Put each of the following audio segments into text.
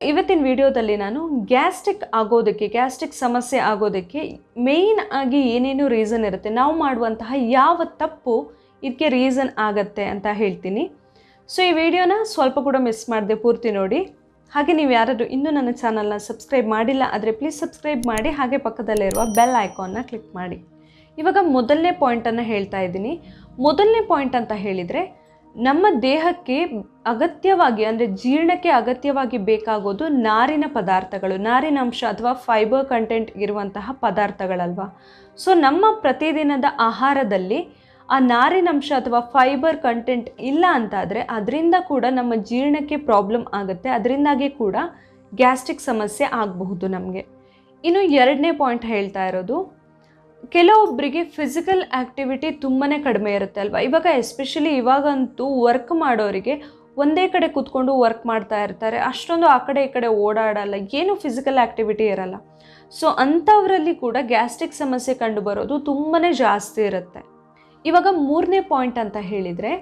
ಇವತ್ತಿನ ವಿಡಿಯೋದಲ್ಲಿ ನಾನು ಗ್ಯಾಸ್ಟ್ರಿಕ್ ಆಗೋದಕ್ಕೆ, ಗ್ಯಾಸ್ಟ್ರಿಕ್ ಸಮಸ್ಯೆ ಆಗೋದಕ್ಕೆ ಮೇಯ್ನ್ ಆಗಿ ಏನೇನು ರೀಸನ್ ಇರುತ್ತೆ, ನಾವು ಮಾಡುವಂತಹ ಯಾವ ತಪ್ಪು ಇದಕ್ಕೆ ರೀಸನ್ ಆಗತ್ತೆ ಅಂತ ಹೇಳ್ತೀನಿ. ಸೊ ಈ ವಿಡಿಯೋನ ಸ್ವಲ್ಪ ಕೂಡ ಮಿಸ್ ಮಾಡಿದೆ ಪೂರ್ತಿ ನೋಡಿ. ಹಾಗೆ ನೀವು ಯಾರಾದರೂ ಇನ್ನೂ ನನ್ನ ಚಾನಲ್ನ ಸಬ್ಸ್ಕ್ರೈಬ್ ಮಾಡಿಲ್ಲ ಆದರೆ ಪ್ಲೀಸ್ ಸಬ್ಸ್ಕ್ರೈಬ್ ಮಾಡಿ, ಹಾಗೆ ಪಕ್ಕದಲ್ಲಿರುವ ಬೆಲ್ ಐಕಾನ್ನ ಕ್ಲಿಕ್ ಮಾಡಿ. ಇವಾಗ ಮೊದಲನೇ ಪಾಯಿಂಟನ್ನು ಹೇಳ್ತಾ ಇದ್ದೀನಿ. ಮೊದಲನೇ ಪಾಯಿಂಟ್ ಅಂತ ಹೇಳಿದರೆ ನಮ್ಮ ದೇಹಕ್ಕೆ ಅಗತ್ಯವಾಗಿ, ಅಂದರೆ ಜೀರ್ಣಕ್ಕೆ ಅಗತ್ಯವಾಗಿ ಬೇಕಾಗೋದು ನಾರಿನ ಪದಾರ್ಥಗಳು ನಾರಿನಾಂಶ ಅಥವಾ ಫೈಬರ್ ಕಂಟೆಂಟ್ ಇರುವಂತಹ ಪದಾರ್ಥಗಳಲ್ವಾ? ಸೊ ನಮ್ಮ ಪ್ರತಿದಿನದ ಆಹಾರದಲ್ಲಿ ಆ ನಾರಿನಂಶ ಅಥವಾ ಫೈಬರ್ ಕಂಟೆಂಟ್ ಇಲ್ಲ ಅಂತಾದರೆ ಅದರಿಂದ ಕೂಡ ನಮ್ಮ ಜೀರ್ಣಕ್ಕೆ ಪ್ರಾಬ್ಲಮ್ ಆಗುತ್ತೆ. ಅದರಿಂದಾಗಿ ಕೂಡ ಗ್ಯಾಸ್ಟ್ರಿಕ್ ಸಮಸ್ಯೆ ಆಗಬಹುದು ನಮಗೆ. ಇನ್ನು ಎರಡನೇ ಪಾಯಿಂಟ್ ಹೇಳ್ತಾ ಇರೋದು ಕೆಲವೊಬ್ಬರಿಗೆ ಫಿಸಿಕಲ್ ಆ್ಯಕ್ಟಿವಿಟಿ ತುಂಬಾ ಕಡಿಮೆ ಇರುತ್ತೆ ಅಲ್ವಾ? ಇವಾಗ ಎಸ್ಪೆಷಲಿ ಇವಾಗಂತೂ ವರ್ಕ್ ಮಾಡೋರಿಗೆ ಒಂದೇ ಕಡೆ ಕೂತ್ಕೊಂಡು ವರ್ಕ್ ಮಾಡ್ತಾ ಇರ್ತಾರೆ. ಅಷ್ಟೊಂದು ಆ ಕಡೆ ಈ ಕಡೆ ಓಡಾಡಲ್ಲ. ಏನು ಫಿಸಿಕಲ್ ಆ್ಯಕ್ಟಿವಿಟಿ ಇರಲ್ಲ. ಸೊ ಅಂಥವರಲ್ಲಿ ಕೂಡ ಗ್ಯಾಸ್ಟ್ರಿಕ್ ಸಮಸ್ಯೆ ಕಂಡು ಬರೋದು ತುಂಬಾ ಜಾಸ್ತಿ ಇರುತ್ತೆ. ಇವಾಗ ಮೂರನೇ ಪಾಯಿಂಟ್ ಅಂತ ಹೇಳಿದರೆ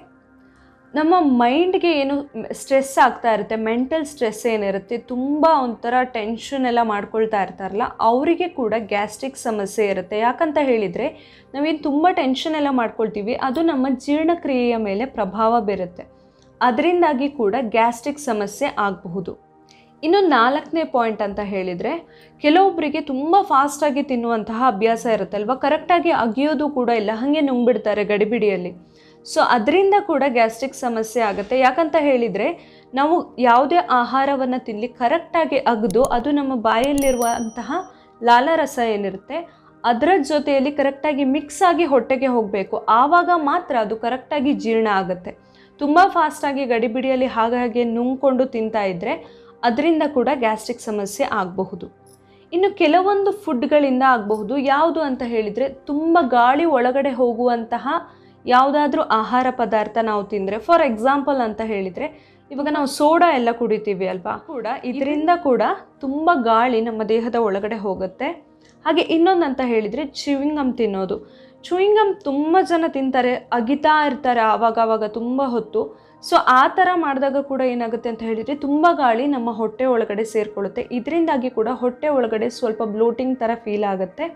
ನಮ್ಮ ಮೈಂಡ್ಗೆ ಏನು ಸ್ಟ್ರೆಸ್ ಆಗ್ತಾ ಇರುತ್ತೆ, ಮೆಂಟಲ್ ಸ್ಟ್ರೆಸ್ ಏನಿರುತ್ತೆ, ತುಂಬ ಒಂಥರ ಟೆನ್ಷನ್ ಎಲ್ಲ ಮಾಡ್ಕೊಳ್ತಾ ಇರ್ತಾರಲ್ಲ, ಅವರಿಗೆ ಕೂಡ ಗ್ಯಾಸ್ಟ್ರಿಕ್ ಸಮಸ್ಯೆ ಇರುತ್ತೆ. ಯಾಕಂತ ಹೇಳಿದರೆ, ನಾವೇನು ತುಂಬ ಟೆನ್ಷನ್ ಎಲ್ಲ ಮಾಡ್ಕೊಳ್ತೀವಿ, ಅದು ನಮ್ಮ ಜೀರ್ಣಕ್ರಿಯೆಯ ಮೇಲೆ ಪ್ರಭಾವ ಬೀರುತ್ತೆ. ಅದರಿಂದಾಗಿ ಕೂಡ ಗ್ಯಾಸ್ಟ್ರಿಕ್ ಸಮಸ್ಯೆ ಆಗಬಹುದು. ಇನ್ನು ನಾಲ್ಕನೇ ಪಾಯಿಂಟ್ ಅಂತ ಹೇಳಿದರೆ ಕೆಲವೊಬ್ಬರಿಗೆ ತುಂಬ ಫಾಸ್ಟಾಗಿ ತಿನ್ನುವಂತಹ ಅಭ್ಯಾಸ ಇರುತ್ತಲ್ವ ಕರೆಕ್ಟಾಗಿ ಅಗಿಯೋದು ಕೂಡ ಇಲ್ಲ, ಹಾಗೆ ನುಂಗ್ಬಿಡ್ತಾರೆ ಗಡಿಬಿಡಿಯಲ್ಲಿ. ಸೊ ಅದರಿಂದ ಕೂಡ ಗ್ಯಾಸ್ಟ್ರಿಕ್ ಸಮಸ್ಯೆ ಆಗುತ್ತೆ. ಯಾಕಂತ ಹೇಳಿದರೆ, ನಾವು ಯಾವುದೇ ಆಹಾರವನ್ನು ತಿನ್ನಲಿ ಕರೆಕ್ಟಾಗಿ ಅಗದು, ಅದು ನಮ್ಮ ಬಾಯಲ್ಲಿರುವಂತಹ ಲಾಲಾರಸ ಏನಿರುತ್ತೆ, ಅದರ ಜೊತೆಯಲ್ಲಿ ಕರೆಕ್ಟಾಗಿ ಮಿಕ್ಸ್ ಆಗಿ ಹೊಟ್ಟೆಗೆ ಹೋಗಬೇಕು. ಆವಾಗ ಮಾತ್ರ ಅದು ಕರೆಕ್ಟಾಗಿ ಜೀರ್ಣ ಆಗುತ್ತೆ. ತುಂಬ ಫಾಸ್ಟಾಗಿ ಗಡಿಬಿಡಿಯಲ್ಲಿ ಹಾಗಾಗಿ ನುಂಗ್ಕೊಂಡು ತಿಂತಾ ಇದ್ದರೆ ಅದರಿಂದ ಕೂಡ ಗ್ಯಾಸ್ಟ್ರಿಕ್ ಸಮಸ್ಯೆ ಆಗಬಹುದು. ಇನ್ನು ಕೆಲವೊಂದು ಫುಡ್ಗಳಿಂದ ಆಗಬಹುದು. ಯಾವುದು ಅಂತ ಹೇಳಿದರೆ, ತುಂಬ ಗಾಳಿ ಒಳಗಡೆ ಹೋಗುವಂತಹ ಯಾವುದಾದ್ರೂ ಆಹಾರ ಪದಾರ್ಥ ನಾವು ತಿಂದರೆ ಫಾರ್ ಎಕ್ಸಾಂಪಲ್ ಅಂತ ಹೇಳಿದರೆ ಇವಾಗ ನಾವು ಸೋಡಾ ಎಲ್ಲ ಕುಡಿತೀವಿ ಅಲ್ವಾ? ಕೂಡ ಇದರಿಂದ ಕೂಡ ತುಂಬ ಗಾಳಿ ನಮ್ಮ ದೇಹದ ಒಳಗಡೆ ಹೋಗುತ್ತೆ. ಹಾಗೆ ಇನ್ನೊಂದಂತ ಹೇಳಿದರೆ ಚಿವಿಂಗಮ್ ತಿನ್ನೋದು. ಚೂಯಿಂಗಮ್ ತುಂಬ ಜನ ತಿಂತಾರೆ ಅಗಿತಾ ಇರ್ತಾರೆ ಆವಾಗ ಆವಾಗ ತುಂಬ ಹೊತ್ತು. ಸೊ ಆ ಥರ ಮಾಡಿದಾಗ ಕೂಡ ಏನಾಗುತ್ತೆ ಅಂತ ಹೇಳಿದರೆ ತುಂಬ ಗಾಳಿ ನಮ್ಮ ಹೊಟ್ಟೆ ಒಳಗಡೆ ಸೇರಿಕೊಳ್ಳುತ್ತೆ. ಇದರಿಂದಾಗಿ ಕೂಡ ಹೊಟ್ಟೆ ಒಳಗಡೆ ಸ್ವಲ್ಪ ಬ್ಲೋಟಿಂಗ್ ಥರ ಫೀಲ್ ಆಗುತ್ತೆ.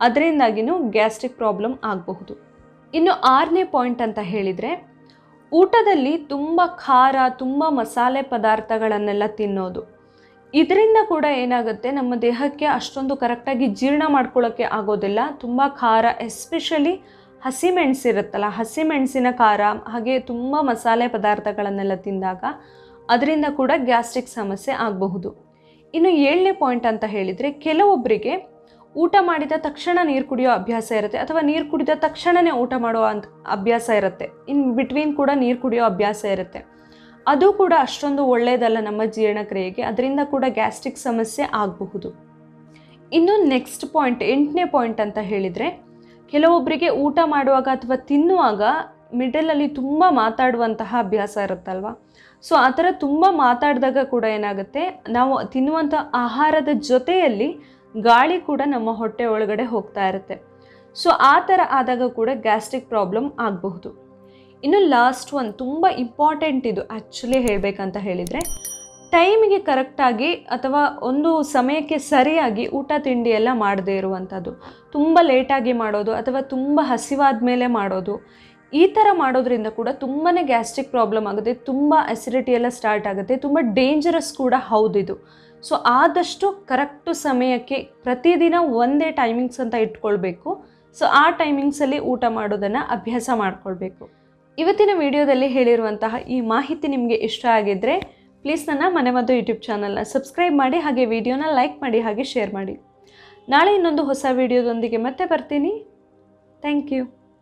ಅದರಿಂದಾಗಿಯೂ ಗ್ಯಾಸ್ಟ್ರಿಕ್ ಪ್ರಾಬ್ಲಮ್ ಆಗಬಹುದು. ಇನ್ನು ಆರನೇ ಪಾಯಿಂಟ್ ಅಂತ ಹೇಳಿದರೆ, ಊಟದಲ್ಲಿ ತುಂಬ ಖಾರ, ತುಂಬ ಮಸಾಲೆ ಪದಾರ್ಥಗಳನ್ನೆಲ್ಲ ತಿನ್ನೋದು. ಇದರಿಂದ ಕೂಡ ಏನಾಗುತ್ತೆ, ನಮ್ಮ ದೇಹಕ್ಕೆ ಅಷ್ಟೊಂದು ಕರೆಕ್ಟಾಗಿ ಜೀರ್ಣ ಮಾಡ್ಕೊಳ್ಳೋಕ್ಕೆ ಆಗೋದಿಲ್ಲ. ತುಂಬ ಖಾರ ಎಸ್ಪೆಷಲಿ ಹಸಿಮೆಣಸಿರುತ್ತಲ್ಲ ಹಸಿಮೆಣಸಿನ ಖಾರ, ಹಾಗೆ ತುಂಬ ಮಸಾಲೆ ಪದಾರ್ಥಗಳನ್ನೆಲ್ಲ ತಿಂದಾಗ ಅದರಿಂದ ಕೂಡ ಗ್ಯಾಸ್ಟ್ರಿಕ್ ಸಮಸ್ಯೆ ಆಗಬಹುದು. ಇನ್ನು ಏಳನೇ ಪಾಯಿಂಟ್ ಅಂತ ಹೇಳಿದರೆ ಕೆಲವೊಬ್ಬರಿಗೆ ಊಟ ಮಾಡಿದ ತಕ್ಷಣ ನೀರು ಕುಡಿಯೋ ಅಭ್ಯಾಸ ಇರುತ್ತೆ ಅಥವಾ ನೀರು ಕುಡಿದ ತಕ್ಷಣವೇ ಊಟ ಮಾಡೋ ಅಭ್ಯಾಸ ಇರುತ್ತೆ. ಇನ್ ಬಿಟ್ವೀನ್ ಕೂಡ ನೀರು ಕುಡಿಯೋ ಅಭ್ಯಾಸ ಇರುತ್ತೆ. ಅದು ಕೂಡ ಅಷ್ಟೊಂದು ಒಳ್ಳೆಯದಲ್ಲ ನಮ್ಮ ಜೀರ್ಣಕ್ರಿಯೆಗೆ. ಅದರಿಂದ ಕೂಡ ಗ್ಯಾಸ್ಟ್ರಿಕ್ ಸಮಸ್ಯೆ ಆಗಬಹುದು. ಇನ್ನು ನೆಕ್ಸ್ಟ್ ಪಾಯಿಂಟ್, ಎಂಟನೇ ಪಾಯಿಂಟ್ ಅಂತ ಹೇಳಿದರೆ ಕೆಲವೊಬ್ಬರಿಗೆ ಊಟ ಮಾಡುವಾಗ ಅಥವಾ ತಿನ್ನುವಾಗ ಮಿಡಲಲ್ಲಿ ತುಂಬ ಮಾತಾಡುವಂತಹ ಅಭ್ಯಾಸ ಇರುತ್ತಲ್ವ? ಸೊ ಆ ಥರ ತುಂಬ ಮಾತಾಡಿದಾಗ ಕೂಡ ಏನಾಗುತ್ತೆ? ನಾವು ತಿನ್ನುವಂಥ ಆಹಾರದ ಜೊತೆಯಲ್ಲಿ ಗಾಳಿ ಕೂಡ ನಮ್ಮ ಹೊಟ್ಟೆ ಒಳಗಡೆ ಹೋಗ್ತಾ ಇರುತ್ತೆ. ಸೊ ಆ ಥರ ಆದಾಗ ಕೂಡ ಗ್ಯಾಸ್ಟ್ರಿಕ್ ಪ್ರಾಬ್ಲಮ್ ಆಗಬಹುದು. ಇನ್ನು ಲಾಸ್ಟ್ ಒನ್ ತುಂಬ ಇಂಪಾರ್ಟೆಂಟ್ ಇದು ಆ್ಯಕ್ಚುಲಿ ಹೇಳಬೇಕಂತ ಹೇಳಿದರೆ ಟೈಮಿಗೆ ಕರೆಕ್ಟಾಗಿ ಅಥವಾ ಒಂದು ಸಮಯಕ್ಕೆ ಸರಿಯಾಗಿ ಊಟ ತಿಂಡಿ ಎಲ್ಲ ಮಾಡದೇ ಇರುವಂಥದ್ದು. ತುಂಬ ಲೇಟಾಗಿ ಮಾಡೋದು ಅಥವಾ ತುಂಬ ಹಸಿವಾದ ಮೇಲೆ ಮಾಡೋದು, ಈ ಥರ ಮಾಡೋದ್ರಿಂದ ಕೂಡ ತುಂಬಾ ಗ್ಯಾಸ್ಟ್ರಿಕ್ ಪ್ರಾಬ್ಲಮ್ ಆಗುತ್ತೆ, ತುಂಬ ಅಸಿಡಿಟಿ ಎಲ್ಲ ಸ್ಟಾರ್ಟ್ ಆಗುತ್ತೆ, ತುಂಬ ಡೇಂಜರಸ್ ಕೂಡ ಹೌದಿದು. ಸೊ ಆದಷ್ಟು ಕರೆಕ್ಟು ಸಮಯಕ್ಕೆ ಪ್ರತಿದಿನ ಒಂದೇ ಟೈಮಿಂಗ್ಸ್ ಅಂತ ಇಟ್ಕೊಳ್ಬೇಕು. ಸೊ ಆ ಟೈಮಿಂಗ್ಸಲ್ಲಿ ಊಟ ಮಾಡೋದನ್ನು ಅಭ್ಯಾಸ ಮಾಡಿಕೊಳ್ಬೇಕು. ಇವತ್ತಿನ ವಿಡಿಯೋದಲ್ಲಿ ಹೇಳಿರುವಂತಹ ಈ ಮಾಹಿತಿ ನಿಮಗೆ ಇಷ್ಟ ಆಗಿದ್ದರೆ ಪ್ಲೀಸ್ ನನ್ನ ಮನೆ ಮದ್ದು ಯೂಟ್ಯೂಬ್ ಚಾನಲ್ನ ಸಬ್ಸ್ಕ್ರೈಬ್ ಮಾಡಿ ಹಾಗೆ ವಿಡಿಯೋನ ಲೈಕ್ ಮಾಡಿ ಹಾಗೆ ಶೇರ್ ಮಾಡಿ. ನಾಳೆ ಇನ್ನೊಂದು ಹೊಸ ವಿಡಿಯೋದೊಂದಿಗೆ ಮತ್ತೆ ಬರ್ತೀನಿ. Thank you